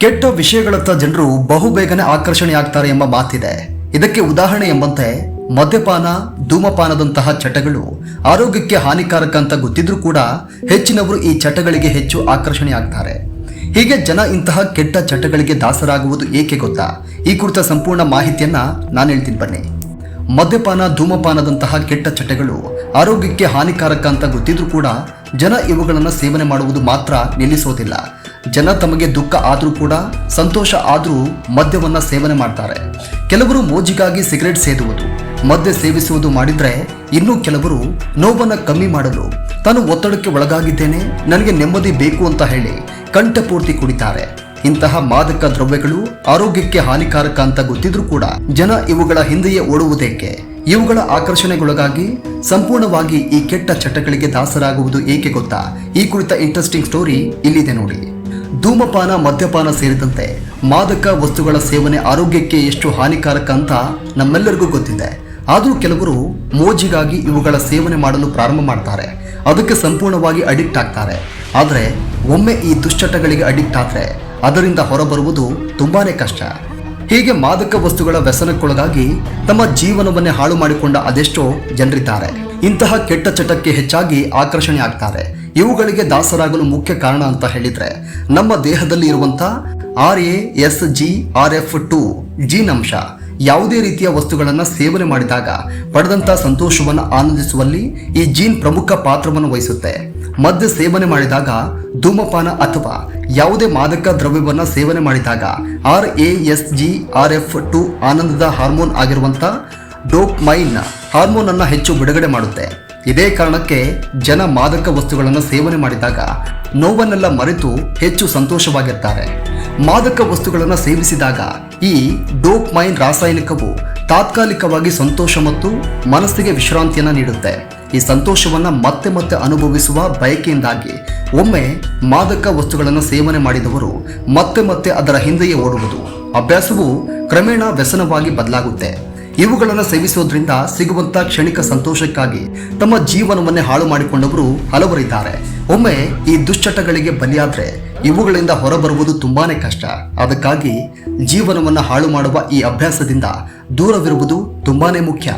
ಕೆಟ್ಟ ವಿಷಯಗಳತ್ತ ಜನರು ಬಹುಬೇಗನೆ ಆಕರ್ಷಣೆಯಾಗ್ತಾರೆ ಎಂಬ ಮಾತಿದೆ. ಇದಕ್ಕೆ ಉದಾಹರಣೆ ಎಂಬಂತೆ, ಮದ್ಯಪಾನ, ಧೂಮಪಾನದಂತಹ ಚಟಗಳು ಆರೋಗ್ಯಕ್ಕೆ ಹಾನಿಕಾರಕ ಅಂತ ಗೊತ್ತಿದ್ರೂ ಕೂಡ ಹೆಚ್ಚಿನವರು ಈ ಚಟಗಳಿಗೆ ಹೆಚ್ಚು ಆಕರ್ಷಣೆ ಆಗ್ತಾರೆ ಹೀಗೆ ಜನ ಇಂತಹ ಕೆಟ್ಟ ಚಟಗಳಿಗೆ ದಾಸರಾಗುವುದು ಏಕೆ ಗೊತ್ತಾ? ಈ ಕುರಿತ ಸಂಪೂರ್ಣ ಮಾಹಿತಿಯನ್ನ ನಾನು ಹೇಳ್ತೀನಿ ಬನ್ನಿ. ಮದ್ಯಪಾನ, ಧೂಮಪಾನದಂತಹ ಕೆಟ್ಟ ಚಟಗಳು ಆರೋಗ್ಯಕ್ಕೆ ಹಾನಿಕಾರಕ ಅಂತ ಗೊತ್ತಿದ್ರೂ ಕೂಡ ಜನ ಇವುಗಳನ್ನು ಸೇವನೆ ಮಾಡುವುದು ಮಾತ್ರ ನಿಲ್ಲಿಸೋದಿಲ್ಲ. ಜನ ತಮಗೆ ದುಃಖ ಆದರೂ ಕೂಡ, ಸಂತೋಷ ಆದರೂ ಮದ್ಯವನ್ನ ಸೇವನೆ ಮಾಡ್ತಾರೆ. ಕೆಲವರು ಮೋಜಿಗಾಗಿ ಸಿಗರೆಟ್ ಸೇದುವುದು, ಮದ್ಯ ಸೇವಿಸುವುದು ಮಾಡಿದ್ರೆ ಇನ್ನು ಕೆಲವರು ನೋವನ್ನ ಕಮ್ಮಿ ಮಾಡಲು, ತಾನು ಒತ್ತಡಕ್ಕೆ ಒಳಗಾಗಿದ್ದೇನೆ, ನನಗೆ ನೆಮ್ಮದಿ ಬೇಕು ಅಂತ ಹೇಳಿ ಕಂಠಪೂರ್ತಿ ಕುಡಿತಾರೆ. ಇಂತಹ ಮಾದಕ ದ್ರವ್ಯಗಳು ಆರೋಗ್ಯಕ್ಕೆ ಹಾನಿಕಾರಕ ಅಂತ ಗೊತ್ತಿದ್ರೂ ಕೂಡ, ಜನ ಇವುಗಳ ಹಿಂದೆಯೇ ಓಡುವುದೇಕೆ? ಇವುಗಳ ಆಕರ್ಷಣೆಗೊಳಗಾಗಿ ಸಂಪೂರ್ಣವಾಗಿ ಈ ಕೆಟ್ಟ ಚಟಗಳಿಗೆ ದಾಸರಾಗುವುದು ಏಕೆ ಗೊತ್ತಾ? ಈ ಕುರಿತ ಇಂಟ್ರೆಸ್ಟಿಂಗ್ ಸ್ಟೋರಿ ಇಲ್ಲಿದೆ ನೋಡಿ. ಧೂಮಪಾನ, ಮದ್ಯಪಾನ ಸೇರಿದಂತೆ ಮಾದಕ ವಸ್ತುಗಳ ಸೇವನೆ ಆರೋಗ್ಯಕ್ಕೆ ಎಷ್ಟು ಹಾನಿಕಾರಕ ಅಂತ ನಮ್ಮೆಲ್ಲರಿಗೂ ಗೊತ್ತಿದೆ. ಆದರೂ ಕೆಲವರು ಮೋಜಿಗಾಗಿ ಇವುಗಳ ಸೇವನೆ ಮಾಡಲು ಪ್ರಾರಂಭ ಮಾಡ್ತಾರೆ. ಅದಕ್ಕೆ ಸಂಪೂರ್ಣವಾಗಿ ಅಡಿಕ್ಟ್ ಆಗ್ತಾರೆ. ಆದರೆ ಒಮ್ಮೆ ಈ ದುಶ್ಚಟಗಳಿಗೆ ಅಡಿಕ್ಟ್ ಆದರೆ ಅದರಿಂದ ಹೊರಬರುವುದು ತುಂಬಾ ಕಷ್ಟ. ಹೀಗೆ ಮಾದಕ ವಸ್ತುಗಳ ವ್ಯಸನಕ್ಕೊಳಗಾಗಿ ತಮ್ಮ ಜೀವನವನ್ನೇ ಹಾಳು ಮಾಡಿಕೊಂಡ ಅದೆಷ್ಟೋ ಜನರಿದ್ದಾರೆ. ಇಂತಹ ಕೆಟ್ಟ ಚಟಕ್ಕೆ ಹೆಚ್ಚಾಗಿ ಆಕರ್ಷಣೆ ಆಗ್ತಾರೆ. ಇವುಗಳಿಗೆ ದಾಸರಾಗಲು ಮುಖ್ಯ ಕಾರಣ ಅಂತ ಹೇಳಿದ್ರೆ ನಮ್ಮ ದೇಹದಲ್ಲಿ ಇರುವಂತ R A S G R F two gene ಅಂಶ ಯಾವುದೇ ರೀತಿಯ ವಸ್ತುಗಳನ್ನು ಸೇವನೆ ಮಾಡಿದಾಗ ಪಡೆದಂತ ಸಂತೋಷವನ್ನು ಆನಂದಿಸುವಲ್ಲಿ ಈ ಜೀನ್ ಪ್ರಮುಖ ಪಾತ್ರವನ್ನು ವಹಿಸುತ್ತೆ. ಮದ್ಯ ಸೇವನೆ ಮಾಡಿದಾಗ ಧೂಮಪಾನ ಅಥವಾ ಯಾವುದೇ ಮಾದಕ ದ್ರವ್ಯವನ್ನು ಸೇವನೆ ಮಾಡಿದಾಗ R A S G R F two ಆನಂದದ ಹಾರ್ಮೋನ್ ಡೋಪ್ಮೈನ್ ಹಾರ್ಮೋನ್ ಅನ್ನ ಹೆಚ್ಚು ಬಿಡುಗಡೆ ಮಾಡುತ್ತೆ. ಇದೇ ಕಾರಣಕ್ಕೆ ಜನ ಮಾದಕ ವಸ್ತುಗಳನ್ನು ಸೇವನೆ ಮಾಡಿದಾಗ ನೋವನ್ನೆಲ್ಲ ಮರೆತು ಹೆಚ್ಚು ಸಂತೋಷವಾಗಿರ್ತಾರೆ. ಮಾದಕ ವಸ್ತುಗಳನ್ನು ಸೇವಿಸಿದಾಗ ಈ ಡೋಪ್ಮೈನ್ ರಾಸಾಯನಿಕವು ತಾತ್ಕಾಲಿಕವಾಗಿ ಸಂತೋಷ ಮತ್ತು ಮನಸ್ಸಿಗೆ ವಿಶ್ರಾಂತಿಯನ್ನು ನೀಡುತ್ತೆ. ಈ ಸಂತೋಷವನ್ನು ಮತ್ತೆ ಮತ್ತೆ ಅನುಭವಿಸುವ ಬಯಕೆಯಿಂದಾಗಿ ಒಮ್ಮೆ ಮಾದಕ ವಸ್ತುಗಳನ್ನು ಸೇವನೆ ಮಾಡಿದವರು ಮತ್ತೆ ಮತ್ತೆ ಅದರ ಹಿಂದೆಯೇ ಓಡುವುದು. ಅಭ್ಯಾಸವು ಕ್ರಮೇಣ ವ್ಯಸನವಾಗಿ ಬದಲಾಗುತ್ತೆ. ಇವುಗಳನ್ನು ಸೇವಿಸೋದ್ರಿಂದ ಸಿಗುವಂತ ಕ್ಷಣಿಕ ಸಂತೋಷಕ್ಕಾಗಿ ತಮ್ಮ ಜೀವನವನ್ನೇ ಹಾಳು ಮಾಡಿಕೊಂಡವರು ಹಲವರಿದ್ದಾರೆ. ಒಮ್ಮೆ ಈ ದುಶ್ಚಟಗಳಿಗೆ ಬಲಿಯಾದ್ರೆ ಇವುಗಳಿಂದ ಹೊರಬರುವುದು ತುಂಬಾನೇ ಕಷ್ಟ. ಅದಕ್ಕಾಗಿ ಜೀವನವನ್ನು ಹಾಳು ಮಾಡುವ ಈ ಅಭ್ಯಾಸದಿಂದ ದೂರವಿರುವುದು ತುಂಬಾನೇ ಮುಖ್ಯ.